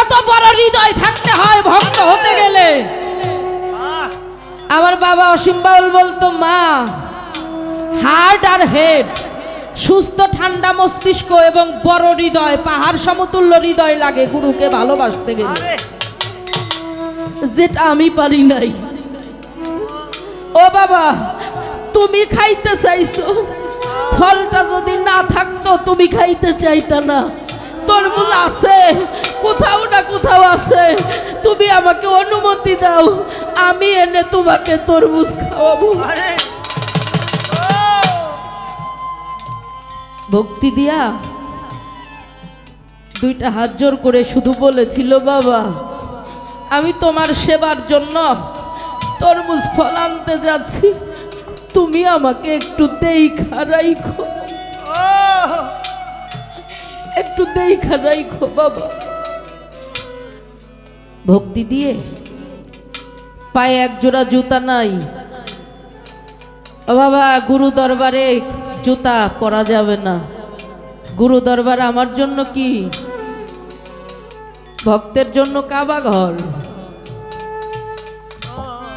কত বড় হৃদয় থাকতে হয় ভক্ত হতে গেলে। আমার বাবা অসীম বাউল বলতো মা হার্ট আর হেড সুস্থ ঠান্ডা মস্তিষ্ক এবং বড় হৃদয় পাহাড় সমতুল্য হৃদয় লাগে গুরুকে ভালোবাসতে গেলে। যেটা আমি পারি নাই। ও বাবা তুমি খাইতে চাইছো। ফলটা যদি না থাকতো তুমি খাইতে চাইতা না। তরমুজ আছে। কোথাও না কোথাও আছে। তুমি আমাকে অনুমতি দাও আমি এনে তোমাকে তরমুজ খাওয়াবো। ভক্তি দিয়া দুইটা হাত জোর করে শুধু বলেছিল বাবা আমি তোমার সেবার জন্য তরমুজ ফল আনতে যাচ্ছি। তুমি আমাকে একটু দেখা রাইখো। একটু দেখা রাইখো, বাবা। ভক্তি দিয়ে পায়ে এক জোড়া জুতা নাই। বাবা, গুরু দরবারে জুতা পরা যাবে না। গুরু দরবার আমার জন্য কি? ভক্তের জন্য কাবা ঘর।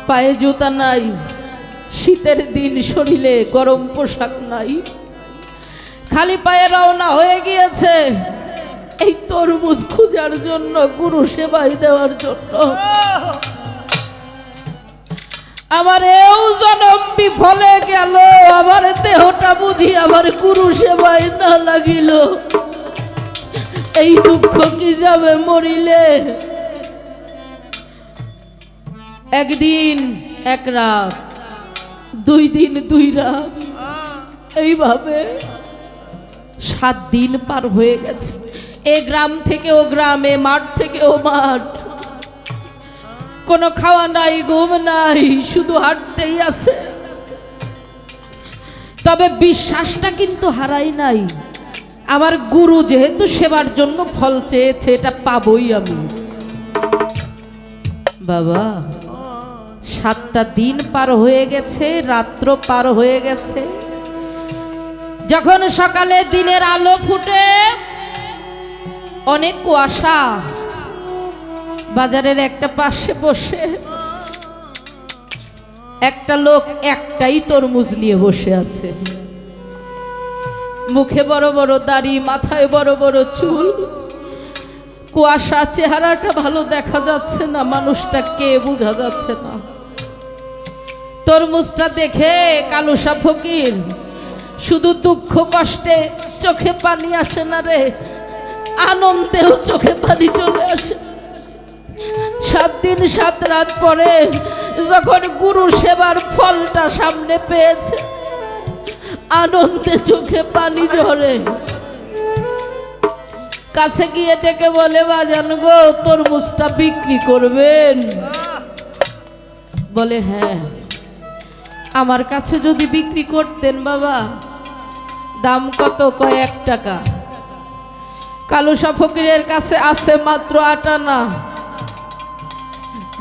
পায়ে জুতা নাই। শীতের দিন শরীরে গরম পোশাক নাই। খালি পায়ে রওনা হয়ে গিয়েছে। এই তরমুজ খোঁজার জন্য, গুরু সেবাই দেওয়ার জন্য। আমার এও জনম বিফলে গেল, আমার দেহটা বুঝি আমার গুরু সেবাই না লাগিল। এই দুঃখ কি যাবে মরিলে? একদিন, এক রাত, দুই দিন, দুই রাত, এইভাবে সাত দিন পার হয়ে গেছে। এ গ্রাম থেকে ও গ্রামে, মাঠ থেকে ও মাঠ। কোনো খাওয়া নাই, ঘুম নাই, শুধু হাঁটতেই আছে। তবে বিশ্বাসটা কিন্তু হারাই নাই। আমার গুরু যেহেতু সেবার জন্য ফল চেয়েছে, এটা পাবই আমি। বাবা, সাতটা দিন পার হয়ে গেছে, রাত্র পার হয়ে গেছে। যখন সকালে দিনের আলো ফুটে, অনেক কুয়াশা। বাজারের একটা পাশে বসে, একটা লোক একটাই তরমুজ নিয়ে বসে আছে। মুখে বড় বড় দাড়ি, মাথায় বড় বড় চুল। কুয়াশা চেহারাটা ভালো দেখা যাচ্ছে না, মানুষটা কে বোঝা যাচ্ছে না। তরমুজটা দেখে কালুসা ফকির শুধু দুঃখ কষ্টে চোখে পানি আসে না রে, আনন্দেও চোখে পানি চলে আসে। সাত দিন সাত রাত পরে যখন গুরু সেবার ফলটা সামনে পেয়েছে, আনন্দে চোখে পানি ঝরে। কাছে গিয়ে ডেকে বলে, বাজান গো, তরমুজটা বিক্রি করবেন? বলে হ্যাঁ আমার কাছে যদি বিক্রি করতেন বাবা দাম কত কয়েক টাকা? কালুসা ফকিরের কাছে আছে মাত্র আটানা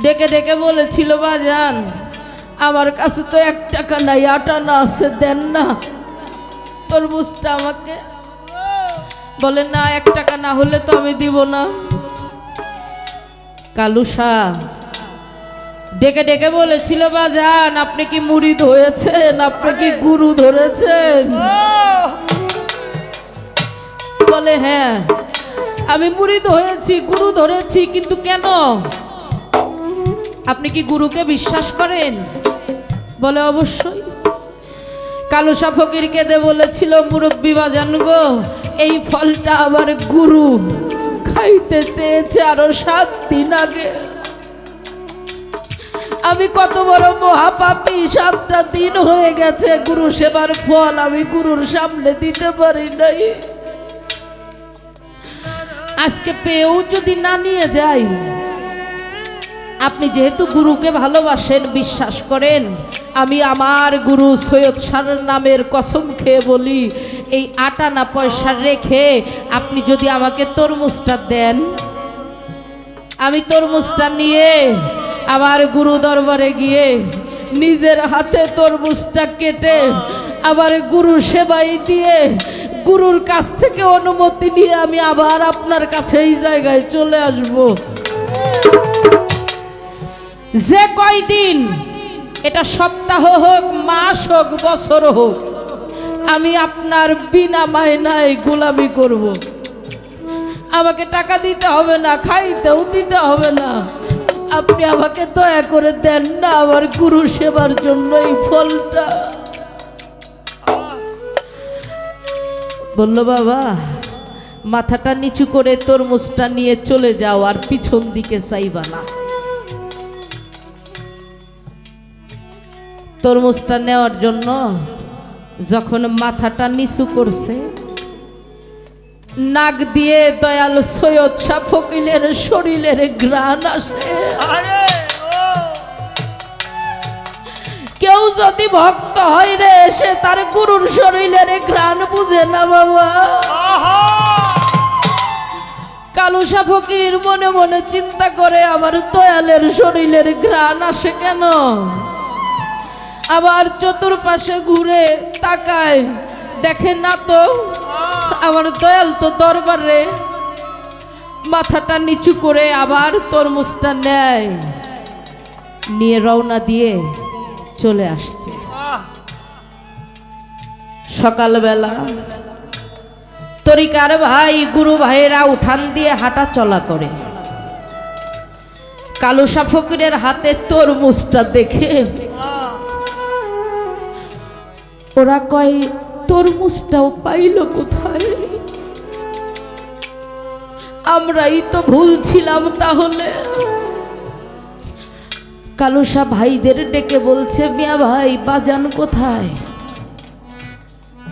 ডেকে ডেকে বলেছিল, বাজান, আমার কাছে তো এক টাকা নাই আটানা আছে, দেন না। তরমুজটা আমাকে? বলে, না, এক টাকা না হলে তো আমি দিব না। কালুসা ডেকে ডেকে বলেছিল বাজান আপনি কি মুড়ি ধরেছেন? আপনি কি গুরু ধরেছেন? বলে হ্যাঁ আমি মুড়ি ধরেছি গুরু ধরেছি কিন্তু কেন? আপনি কি গুরুকে বিশ্বাস করেন? বলে অবশ্যই। কালুসা ফকির কেঁদে বলেছিল মুরব্বী বাজান গো এই ফলটা আমার গুরু খাইতে চেয়েছে আরও সাত দিন আগে। আমি কত বড় মহাপাপী, সাতটা দিন হয়ে গেছে, গুরু সেবার ফল আমি গুরুর সামনে দিতে পারি নাই। আজকে পেয়েও যদি না নিয়ে যাই আপনি যেহেতু গুরুকে ভালোবাসেন, বিশ্বাস করেন, আমি আমার গুরু সৈয়দ সার নামের কসম খেয়ে বলি, এই আটা না পয়সা রেখে আপনি যদি আমাকে তরমুজটা দেন, আমি তরমুজটা নিয়ে আমার গুরু দরবারে গিয়ে নিজের হাতে তরমুজটা কেটে আবার গুরু সেবাই দিয়ে গুরুর কাছ থেকে অনুমতি নিয়ে আমি আবার আপনার কাছে এই জায়গায় চলে আসব যে কয়দিন, এটা সপ্তাহ হোক, মাস হোক, বছর হোক, আমি আপনার বিনা মায়নায় গোলামি করব। আমাকে টাকা দিতে হবে না, খাইতেও দিতে হবে না আপনি আমাকে দয়া করে দেন না আমার গুরু সেবার জন্য এই ফলটা। বলল, বাবা, মাথাটা নিচু করে তরমুজটা নিয়ে চলে যাও আর পিছন দিকে চাইবা না। তরমুজটা নেওয়ার জন্য যখন মাথাটা নিচু করছে নাক দিয়ে দয়াল সৈয়দ শাহ ফকিলের শরীরের ঘ্রাণ আসে। আরে কেউ যদি ভক্ত হয় রে সে তার গুরুর শরীরের ঘ্রাণ বুঝে না বাবা। আহা! কালুসা ফকির মনে মনে চিন্তা করে আমার দয়ালের শরীরের ঘ্রাণ আসে কেন? আবার চতুর্পাশে ঘুরে তাকায় দেখে না তো? আমার দয়াল তো দরবারে মাথাটা নিচু করে আবার তরমুজটা নেয়, নিয়ে রওনা দিয়ে চলে আসছে। সকালবেলা তরিকার ভাই, গুরু ভাইয়েরা উঠান দিয়ে হাঁটা চলা করে। কালুসা ফকিরের হাতে তরমুজটা দেখে ওরা কয় তরমুজটাও পাইল কোথায়? আমরাই তো ভুল ছিলাম তাহলে। কালুসা ভাইদের ডেকে বলছে, মিয়া ভাই, বাজান কোথায়?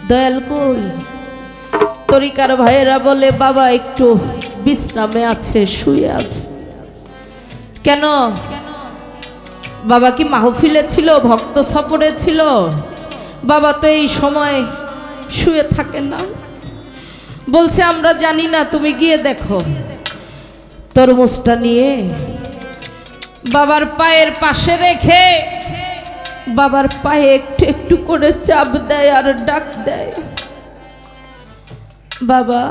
দয়াল কই? তরিকার ভাইয়েরা বলে, বাবা একটু বিশ্রামে আছে, শুয়ে আছে। কেন? বাবা কি মাহফিলে ছিল, ভক্ত সফরে ছিল? বাবা তো এই সময় শুয়ে থাকে না। বলছে, আমরা জানি না, তুমি গিয়ে দেখো। তরমুজটা নিয়ে বাবার পায়ের পাশে রেখে বাবার পায়ে একটু একটু করে চাপ দেয় আর ডাক দেয়। বাবা,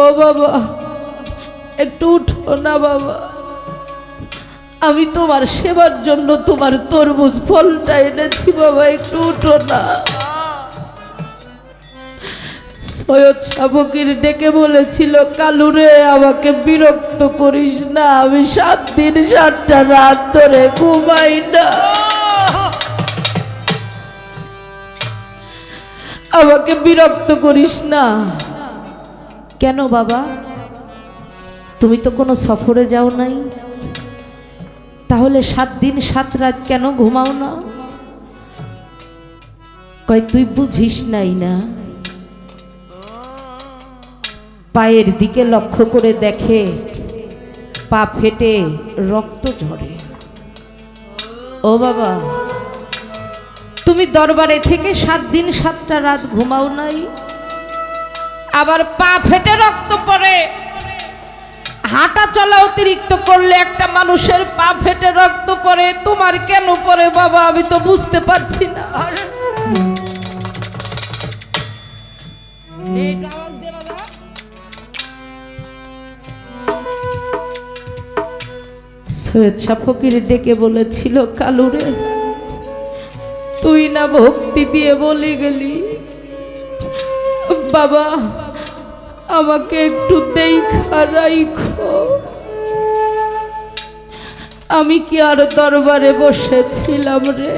ও বাবা, একটু উঠো না বাবা। আমি তোমার সেবার জন্য তোমার তরমুজ ফলটা এনেছি বাবা, একটু উঠো না। সৈয়দ সাবকির ডেকে বলেছিল, কালুরে, আমাকে বিরক্ত করিস না, আমি সাত দিন সাতটা রাত ধরে ঘুমাই না। আমাকে বিরক্ত করিস না। কেন বাবা? তুমি তো কোনো সফরে যাও নাই। তাহলে সাত দিন সাত রাত কেন ঘুমাও না? কয়, তুই বুঝিস নাই না। পায়ের দিকে লক্ষ্য করে দেখে, পা ফেটে রক্ত ঝরে। ও বাবা, তুমি দরবারে থেকে সাত দিন সাতটা রাত ঘুমাও নাই? আবার পা ফেটে রক্ত পড়ে। হাঁটা চলা অতিরিক্ত করলে একটা মানুষের পা ফেটে রক্ত পড়ে, তোমার কেন পড়ে বাবা? আমি তো বুঝতে পারছি না। সৈয়দ শাহ ফকির ডেকে বলেছিল, কালুরে, তুই না ভক্তি দিয়ে বলে গেলি। বাবা, আমাকে একটু দেখা রাইখো। আমি কি আর দরবারে বসেছিলাম রে?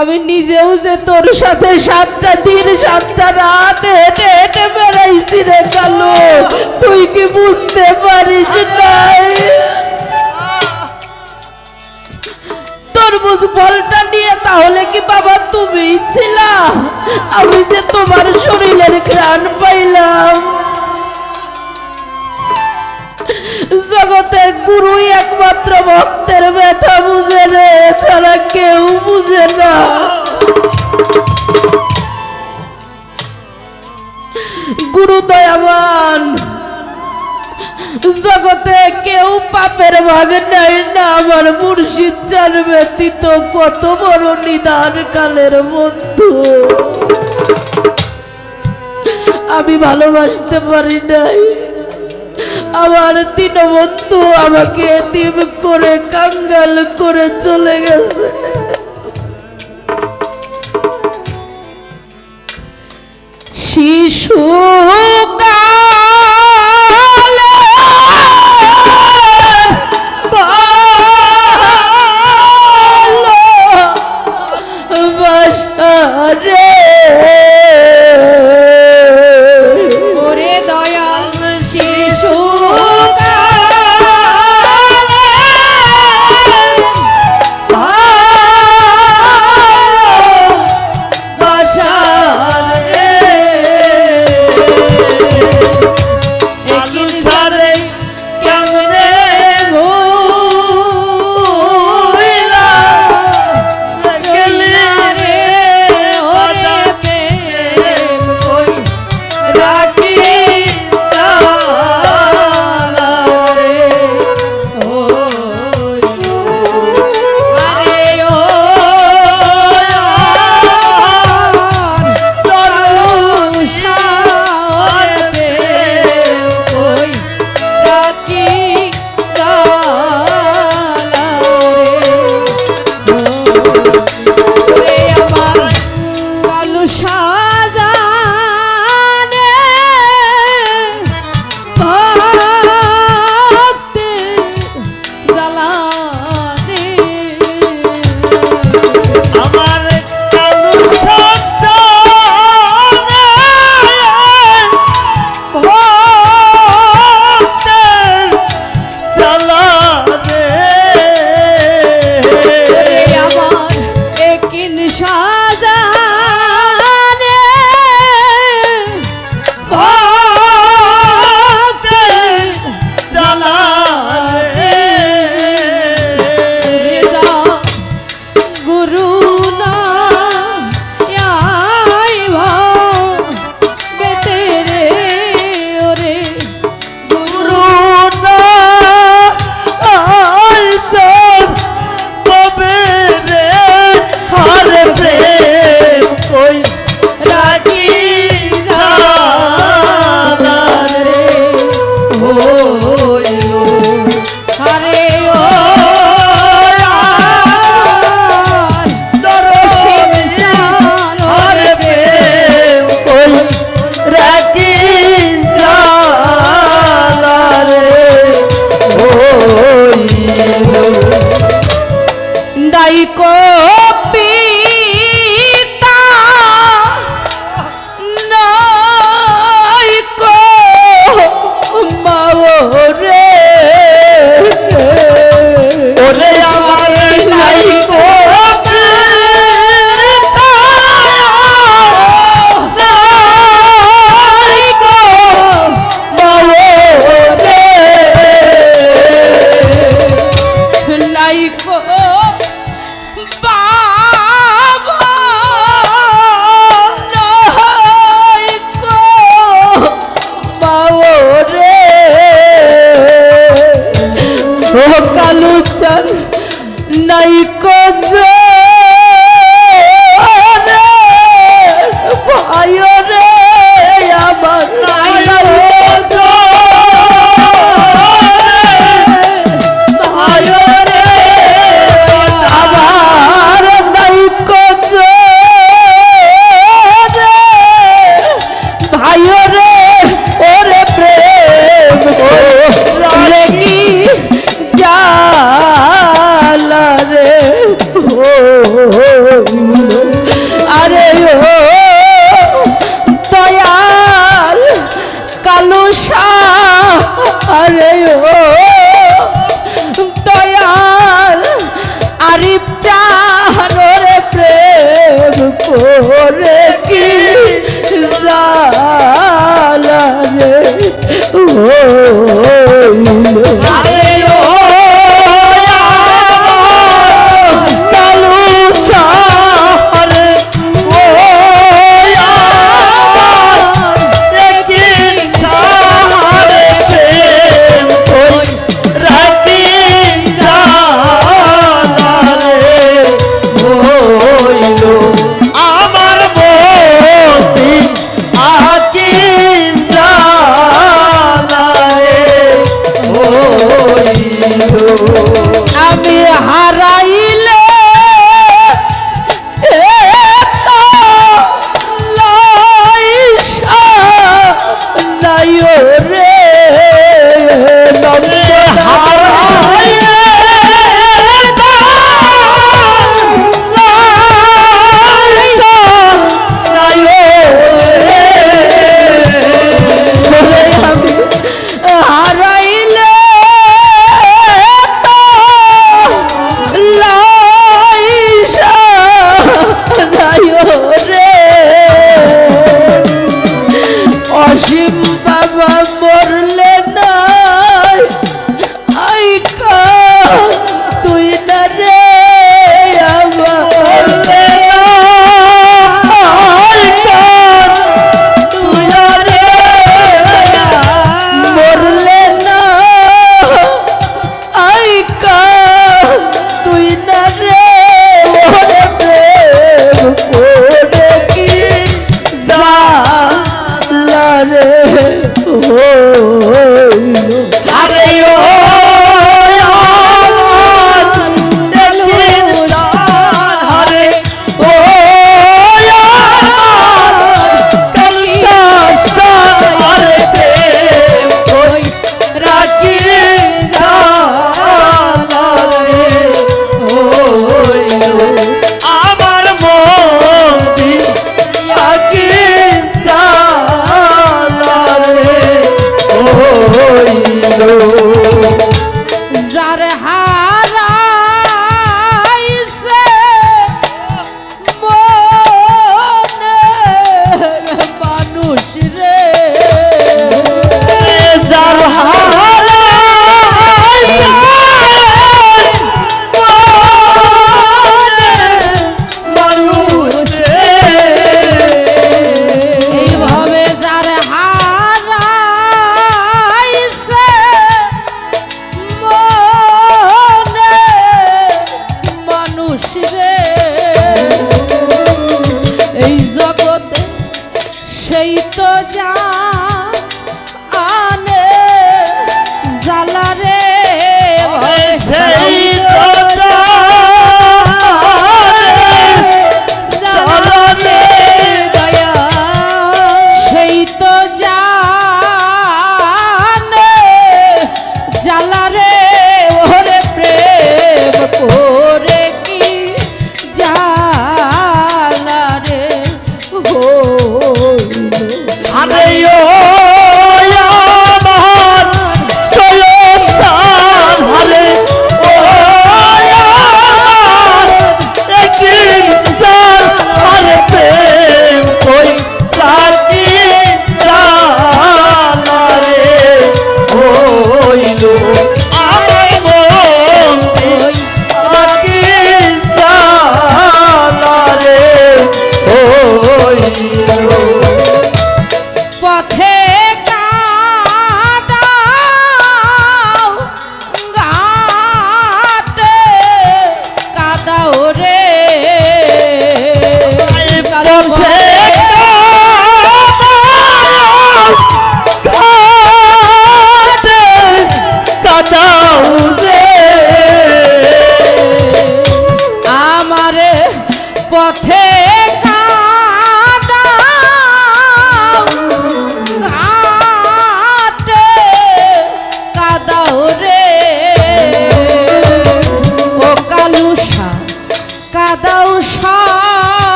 আমি নিজেও যে তোর সাথে সাতটা দিন, সাতটা রাত হেঁটে হেঁটে বেড়াইছি রে কালো। তুই কি বুঝতে পারিস নাই? তরমুজ ফলটা নিয়ে, তাহলে কি বাবা তুমিই ছিলা? আমি যে তোমার শরীরের ঘ্রাণ পাইলাম। জগতে গুরুই একমাত্র ভক্তের ব্যথা বুঝে রে এছাড়া কেউ বুঝে না। গুরু দয়াবান জগতে কেউ পাপের ভাগ নাই না, আমার মুর্শিদ চার ব্যতীত কত বড় নিদান কালের বন্ধু। আমি ভালোবাসতে পারি নাই। আমার তিন বন্ধু আমাকে দিব করে কাঙ্গাল করে চলে গেছে। শিশু আশা রে।